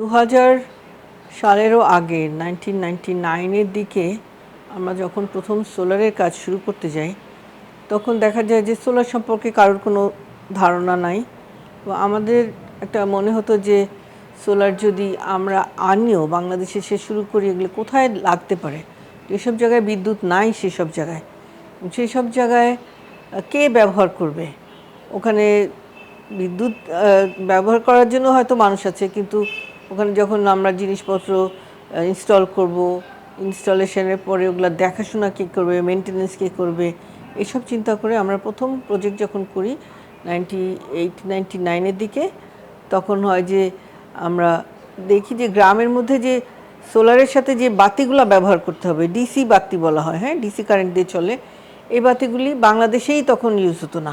দু হাজার সালেরও আগে নাইনটিন নাইনটি নাইনের দিকে আমরা যখন প্রথম সোলারের কাজ শুরু করতে যাই, তখন দেখা যায় যে সোলার সম্পর্কে কারোর কোনো ধারণা নাই। তো আমাদের একটা মনে হতো যে সোলার যদি আমরা আনিও, বাংলাদেশে সে শুরু করি, এগুলো কোথায় লাগতে পারে? যেসব জায়গায় বিদ্যুৎ নাই, সেসব জায়গায়। সেই সব জায়গায় কে ব্যবহার করবে? ওখানে বিদ্যুৎ ব্যবহার করার জন্য হয়তো মানুষ আছে, কিন্তু ওখানে যখন আমরা জিনিসপত্র ইনস্টল করব ইনস্টলেশনের পরে ওগুলো দেখাশোনা কে করবে মেনটেনেন্স কে করবে, এসব চিন্তা করে আমরা প্রথম প্রজেক্ট যখন করি নাইনটি এইট নাইনটি নাইনের দিকে, তখন হয় যে আমরা দেখি যে গ্রামের মধ্যে যে সোলারের সাথে যে বাতিগুলো ব্যবহার করতে হবে ডিসি বাতি বলা হয় হ্যাঁ? ডিসি কারেন্ট দিয়ে চলে, এই বাতিগুলি বাংলাদেশেই তখন ইউজ হতো না।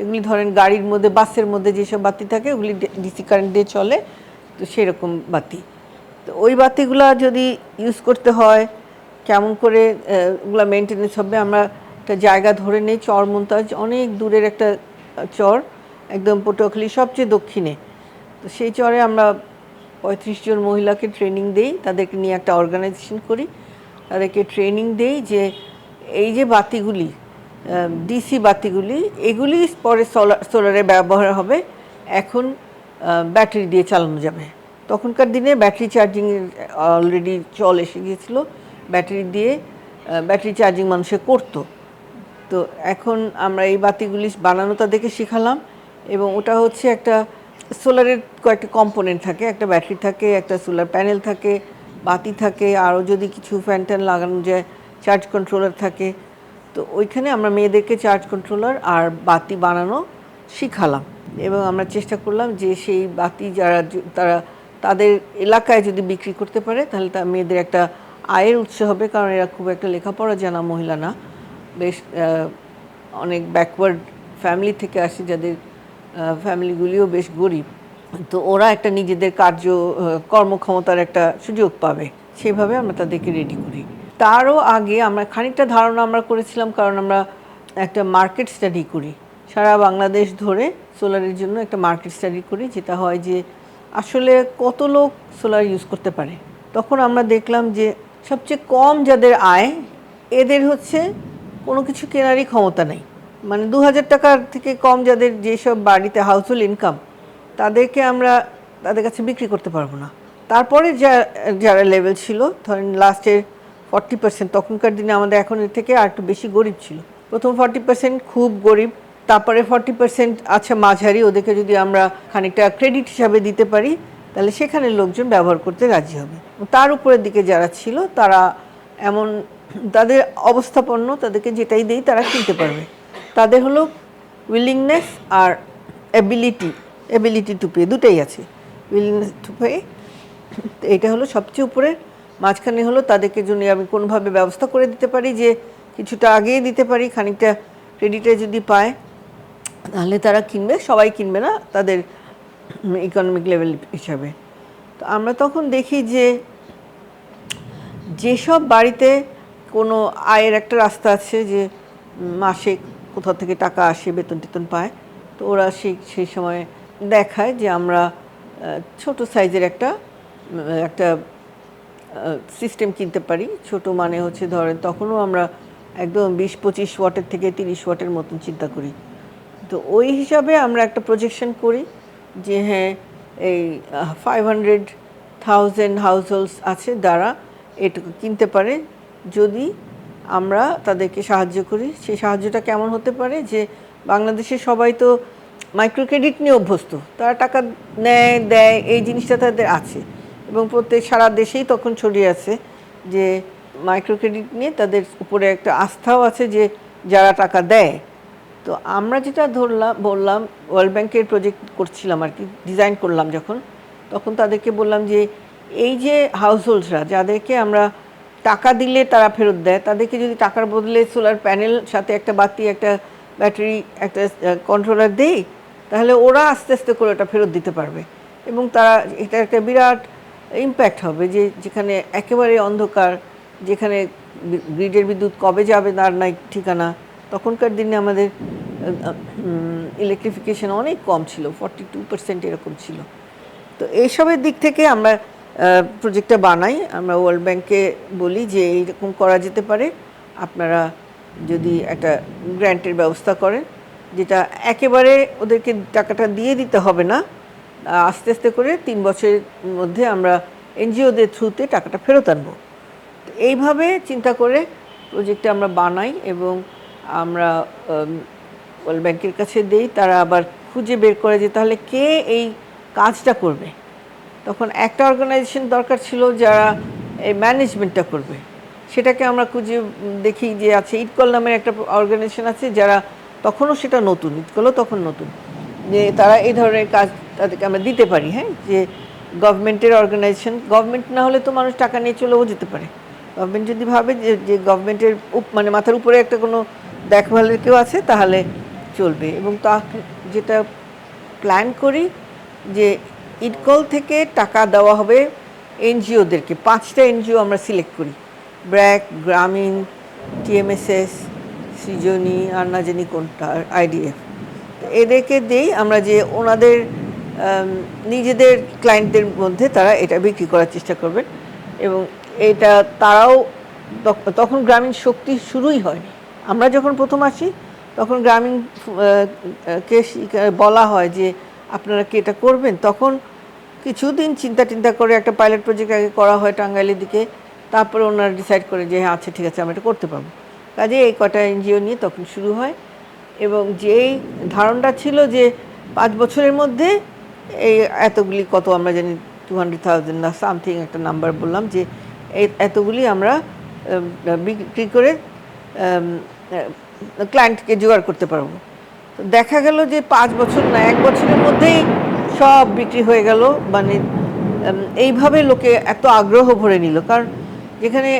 এগুলি ধরেন গাড়ির মধ্যে, বাসের মধ্যে যেসব বাতি থাকে, ওগুলি ডিসি কারেন্ট দিয়ে চলে। তো সেরকম বাতি। তো ওই বাতিগুলো যদি ইউজ করতে হয়, কেমন করে ওগুলা মেনটেনেন্স হবে, আমরা একটা জায়গা ধরে নেই চর মন্তাজ অনেক দূরের একটা চর, একদম পটুয়াখালী সবচেয়ে দক্ষিণে। তো সেই চরে আমরা পঁয়ত্রিশ জন মহিলাকে ট্রেনিং দেই, তাদেরকে নিয়ে একটা অর্গানাইজেশন করি। তাদেরকে ট্রেনিং দেই যে, এই যে বাতিগুলি ডিসি বাতিগুলি, এগুলি পরে সোলার সোলারে ব্যবহার হবে। এখন ব্যাটারি দিয়ে চালানো যাবে। তখনকার দিনে ব্যাটারি চার্জিং অলরেডি চল এসে গিয়েছিল। ব্যাটারি দিয়ে ব্যাটারি চার্জিং মানুষে করতো। তো এখন আমরা এই বাতিগুলি বানানো তাদেরকে শিখালাম এবং ওটা হচ্ছে একটা সোলারের কয়েকটা কম্পোনেন্ট থাকে। একটা ব্যাটারি থাকে, একটা সোলার প্যানেল থাকে, বাতি থাকে, আরও যদি কিছু ফ্যান ট্যান লাগানো যায় চার্জ কন্ট্রোলার থাকে। তো ওইখানে আমরা মেয়েদেরকে চার্জ কন্ট্রোলার আর বাতি বানানো শিখালাম এবং আমরা চেষ্টা করলাম যে সেই বাতি যারা, তারা তাদের এলাকায় যদি বিক্রি করতে পারে, তাহলে তা মেয়েদের একটা আয়ের উৎস হবে, কারণ এরা খুব একটা লেখাপড়া জানা মহিলা না। বেশ অনেক ব্যাকওয়ার্ড ফ্যামিলি থেকে আসে যাদের ফ্যামিলিগুলিও বেশ গরিব। তো ওরা একটা নিজেদের কার্য কর্মক্ষমতার একটা সুযোগ পাবে। সেভাবে আমরা তাদেরকে রেডি করি। তারও আগে আমরা খানিকটা ধারণা আমরা করেছিলাম, কারণ আমরা একটা মার্কেট স্টাডি করি। সারা বাংলাদেশ ধরে সোলারের জন্য একটা মার্কেট স্টাডি করি, যেটা হয় যে আসলে কত লোক সোলার ইউজ করতে পারে? তখন আমরা দেখলাম যে সবচেয়ে কম যাদের আয়, এদের হচ্ছে কোনো কিছু কেনারই ক্ষমতা নেই। মানে দু হাজার টাকার থেকে কম যাদের যেসব বাড়িতে হাউসহোল্ড ইনকাম তাদেরকে আমরা তাদের কাছে বিক্রি করতে পারব না। তারপরে যা, যারা লেভেল ছিল, ধরেন লাস্টের ফর্টি পার্সেন্ট তখনকার দিনে আমাদের এখন এর থেকে আর একটু বেশি গরিব ছিল। প্রথম ফর্টি পার্সেন্ট খুব গরিব তারপরে ফর্টি পার্সেন্ট আছে মাঝারি, ওদেরকে যদি আমরা খানিকটা ক্রেডিট হিসাবে দিতে পারি, তাহলে সেখানে লোকজন ব্যবহার করতে রাজি হবে। তার উপরের দিকে যারা ছিল, তারা এমন তাদের অবস্থাপন্ন তাদেরকে যেটাই দেই তারা কিনতে পারবে। তাদের হলো উইলিংনেস আর অ্যাবিলিটি অ্যাবিলিটি টু পে দুটাই আছে। উইলিংনেস টু পে এটা হলো সবচেয়ে উপরে। মাঝখানে হলো তাদেরকে জন্য আমি কোনোভাবে ব্যবস্থা করে দিতে পারি যে কিছুটা আগেই দিতে পারি, খানিকটা ক্রেডিটে যদি পায় তাহলে তারা কিনবে, সবাই কিনবে না, তাদের ইকোনমিক লেভেল হিসাবে। তো আমরা তখন দেখি যে যেসব বাড়িতে কোনো আয়ের একটা রাস্তা আছে যে মাসে কোথাও থেকে টাকা আসে, বেতন টেতন পায়, তো ওরা সেই সেই সময় দেখায় যে আমরা ছোট সাইজের একটা একটা সিস্টেম কিনতে পারি। ছোট মানে হচ্ছে ধরেন তখনও আমরা একদম বিশ পঁচিশ ওয়াটের থেকে তিরিশ ওয়াটের মতন চিন্তা করি। তো ওই হিসাবে আমরা একটা প্রজেকশন করি যে হ্যাঁ এই five hundred thousand households আছে দ্বারা এটুকু কিনতে পারে। যদি আমরা তাদেরকে সাহায্য করি, সেই সাহায্যটা কেমন হতে পারে? যে বাংলাদেশে সবাই তো মাইক্রো ক্রেডিট নিয়ে অভ্যস্ত, তারা টাকা নেয়, দেয়, এই জিনিসটা তাদের আছে। এবং প্রত্যেক সারা দেশেই তখন ছড়িয়ে আছে যে মাইক্রো ক্রেডিট নিয়ে তাদের উপরে একটা আস্থাও আছে যে যারা টাকা দেয় তো আমরা যেটা ধরলাম, বললাম ওয়ার্ল্ড ব্যাংকের প্রজেক্ট করছিলাম আর কি ডিজাইন করলাম যখন, তখন তাদেরকে বললাম যে, এই যে হাউসহোল্ডসরা যাদেরকে আমরা টাকা দিলে তারা ফেরত দেয়, তাদেরকে যদি টাকার বদলে সোলার প্যানেল সাথে একটা বাতি, একটা ব্যাটারি একটা কন্ট্রোলার দেই, তাহলে ওরা আস্তে আস্তে করে ওটা ফেরত দিতে পারবে। এবং তারা, এটা একটা বিরাট ইম্প্যাক্ট হবে যে, যেখানে একেবারে অন্ধকার, যেখানে গ্রিডের বিদ্যুৎ কবে যাবে, তার নাই ঠিকানা। তখনকার দিনে আমাদের ইলেকট্রিফিকেশন অনেক কম ছিল ফর্টি টু পার্সেন্ট এরকম ছিল। তো এইসবের দিক থেকে আমরা প্রজেক্টটা বানাই। আমরা ওয়ার্ল্ড ব্যাংকে বলি যে এইরকম করা যেতে পারে। আপনারা যদি একটা গ্র্যান্টের ব্যবস্থা করেন, যেটা একেবারে ওদেরকে টাকাটা দিয়ে দিতে হবে না, আস্তে আস্তে করে তিন বছরের মধ্যে আমরা এনজিওদের থ্রুতে টাকাটা ফেরত আনব। এইভাবে চিন্তা করে প্রজেক্টটা আমরা বানাই এবং আমরা ওয়ার্ল্ড ব্যাংকের কাছে দেই, তারা আবার খুঁজে বের করে যে তাহলে কে এই কাজটা করবে? তখন একটা অর্গানাইজেশন দরকার ছিল যারা এই ম্যানেজমেন্টটা করবে। সেটাকে আমরা খুঁজে দেখি যে আছে ইটকল নামের একটা অর্গানাইজেশন আছে যারা তখনও সেটা নতুন ইটকলও তখন নতুন। যে তারা এই ধরনের কাজ তাদেরকে আমরা দিতে পারি হ্যাঁ? যে গভর্নমেন্টের অর্গানাইজেশন গভর্নমেন্ট না হলে তো মানুষ টাকা নিয়ে চলেও যেতে পারে। গভর্নমেন্ট যদি ভাবে যে যে গভর্নমেন্টের মানে মাথার উপরে একটা কোনো দেখভালের কেউ আছে, তাহলে চলবে। এবং তা যেটা প্ল্যান করি যে ইটকল থেকে টাকা দেওয়া হবে এনজিওদেরকে। পাঁচটা এনজিও আমরা সিলেক্ট করি। ব্র্যাক, গ্রামীণ, টিএমএসএস, সৃজনী, আর না জানি কোনটা, আইডিএফ। এদেরকে দেই আমরা যে ওনাদের নিজেদের ক্লায়েন্টদের মধ্যে তারা এটা বিক্রি করার চেষ্টা করবেন। এবং এটা তারাও তখন গ্রামীণ শক্তি শুরুই হয়নি। আমরা যখন প্রথম আসি, তখন গ্রামীণ কে বলা হয় যে আপনারা কি এটা করবেন। তখন কিছুদিন চিন্তা টিন্তা করে একটা পাইলট প্রজেক্ট আগে করা হয় টাঙ্গাইলের দিকে। তারপরে ওনারা ডিসাইড করে যে হ্যাঁ আচ্ছা ঠিক আছে, আমরা এটা করতে পারব। কাজে এই কটা এনজিও নিয়ে তখন শুরু হয় এবং যেই ধারণটা ছিল যে পাঁচ বছরের মধ্যে এই এতগুলি কত আমরা জানি টু হান্ড্রেড থাউজেন্ড না সামথিং একটা নাম্বার বললাম যে এতগুলি আমরা বিক্রি করে ক্লায়েন্টকে জোগাড় করতে পারব। তো দেখা গেল যে পাঁচ বছর না, এক বছরের মধ্যেই সব বিক্রি হয়ে গেল। মানে এইভাবে লোকে এত আগ্রহ ভরে নিল। কারণ যেখানে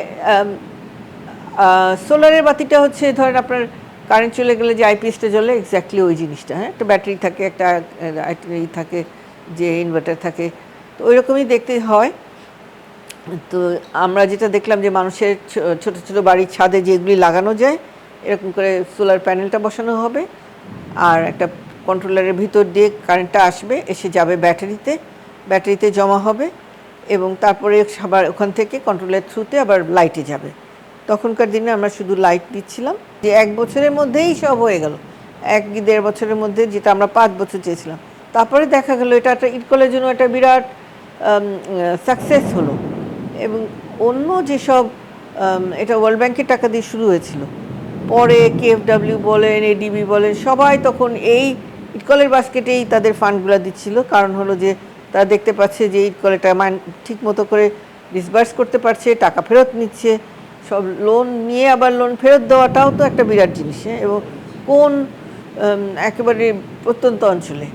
সোলারের বাতিটা হচ্ছে, ধরেন আপনার কারেন্ট চলে গেলে যে আইপিএসটা জ্বলে এক্স্যাক্টলি ওই জিনিসটা হ্যাঁ? একটা ব্যাটারি থাকে, একটা থাকে, যে ইনভার্টার থাকে। তো ওই রকমই দেখতে হয়। তো আমরা যেটা দেখলাম যে মানুষের ছোট ছোট বাড়ির ছাদে যেগুলি লাগানো যায়, এরকম করে সোলার প্যানেলটা বসানো হবে। আর একটা কন্ট্রোলারের ভিতর দিয়ে কারেন্টটা আসবে, এসে যাবে ব্যাটারিতে। ব্যাটারিতে জমা হবে এবং তারপরে আবার ওখান থেকে কন্ট্রোলের থ্রুতে আবার লাইটে যাবে। তখনকার দিনে আমরা শুধু লাইট দিচ্ছিলাম। যে এক বছরের মধ্যেই সব হয়ে গেল। এক দেড় বছরের মধ্যে যেটা আমরা পাঁচ বছর চেয়েছিলাম। তারপরে দেখা গেল এটা একটা ইটকলের জন্য একটা বিরাট সাকসেস হলো। এবং অন্য যেসব এটা ওয়ার্ল্ড ব্যাংকের টাকা দিয়ে শুরু হয়েছিল। পরে কেএফডাব্লিউ বলেন এডিবি বলেন, সবাই তখন এই ইটকলের বাস্কেটেই তাদের ফান্ডগুলো দিচ্ছিল। কারণ হলো যে, তারা দেখতে পাচ্ছে যে ইটকলেটা মান ঠিক মতো করে ডিসবার্স করতে পারছে, টাকা ফেরত নিচ্ছে। সব লোন নিয়ে আবার লোন ফেরত দেওয়াটাও তো একটা বিরাট জিনিস হ্যাঁ? এবং কোন একেবারে প্রত্যন্ত অঞ্চলে।